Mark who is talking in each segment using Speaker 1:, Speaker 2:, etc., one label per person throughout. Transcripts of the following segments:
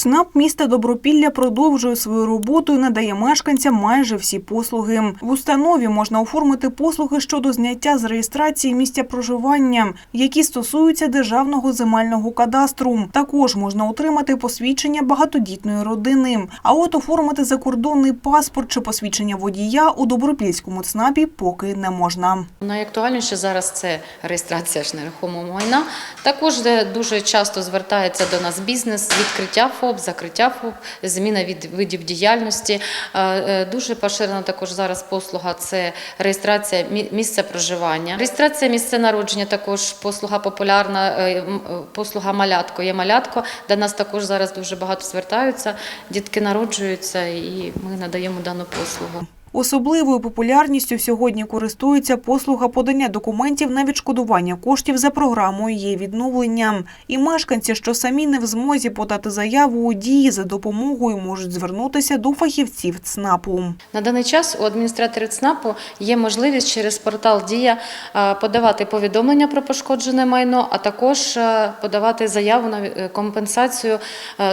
Speaker 1: ЦНАП міста Добропілля продовжує свою роботу і надає мешканцям майже всі послуги. В установі можна оформити послуги щодо зняття з реєстрації місця проживання, які стосуються державного земельного кадастру. Також можна отримати посвідчення багатодітної родини. А от оформити закордонний паспорт чи посвідчення водія у Добропільському ЦНАПі поки не можна.
Speaker 2: Найактуальніше зараз це реєстрація ж нерухомого майна. Також дуже часто звертається до нас бізнес, відкриття ФОП, закриття ФОП, зміна від видів діяльності. Е, е, Дуже поширена також зараз послуга це реєстрація мі- місця проживання. Реєстрація місця народження також послуга популярна, е, послуга малятко. Є малятко, де нас також зараз дуже багато звертаються. Дітки народжуються, і ми надаємо дану послугу.
Speaker 1: Особливою популярністю сьогодні користується послуга подання документів на відшкодування коштів за програмою «Є відновлення». І мешканці, що самі не в змозі подати заяву у дії за допомогою, можуть звернутися до фахівців ЦНАПу.
Speaker 2: На даний час у адміністраторів ЦНАПу є можливість через портал Дія е, подавати повідомлення про пошкоджене майно, а також е, подавати заяву на е, компенсацію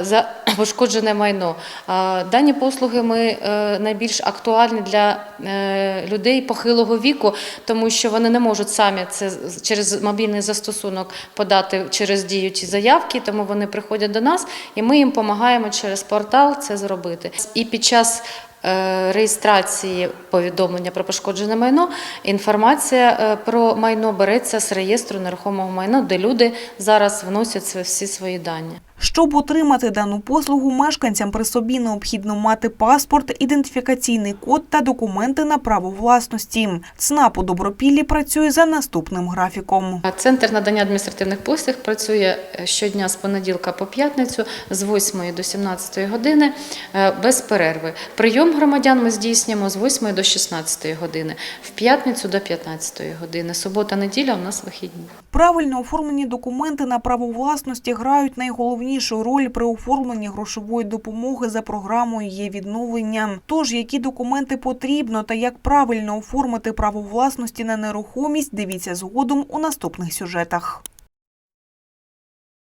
Speaker 2: за пошкоджене майно. Дані послуги ми найбільш актуальні для е, людей похилого віку, тому що вони не можуть самі це через мобільний застосунок подати через дію ті заявки, тому вони приходять до нас і ми їм допомагаємо через портал це зробити. І під час е, реєстрації повідомлення про пошкоджене майно, інформація е, про майно береться з реєстру нерухомого майна, де люди зараз вносять всі свої дані.
Speaker 1: Щоб отримати дану послугу, мешканцям при собі необхідно мати паспорт, ідентифікаційний код та документи на право власності. ЦНАП у Добропіллі працює за наступним графіком.
Speaker 2: Центр надання адміністративних послуг працює е, щодня з понеділка по п'ятницю з 8 до 17 години е, без перерви. Прийом громадян ми здійснюємо з 8 до 16 години, в п'ятницю до 15 години. Субота, неділя у нас вихідні.
Speaker 1: Правильно оформлені документи на право власності грають найголовнішу роль при оформленні грошової допомоги за програмою «Є відновлення». Тож, які документи потрібно та як правильно оформити право власності на нерухомість, дивіться згодом у наступних сюжетах.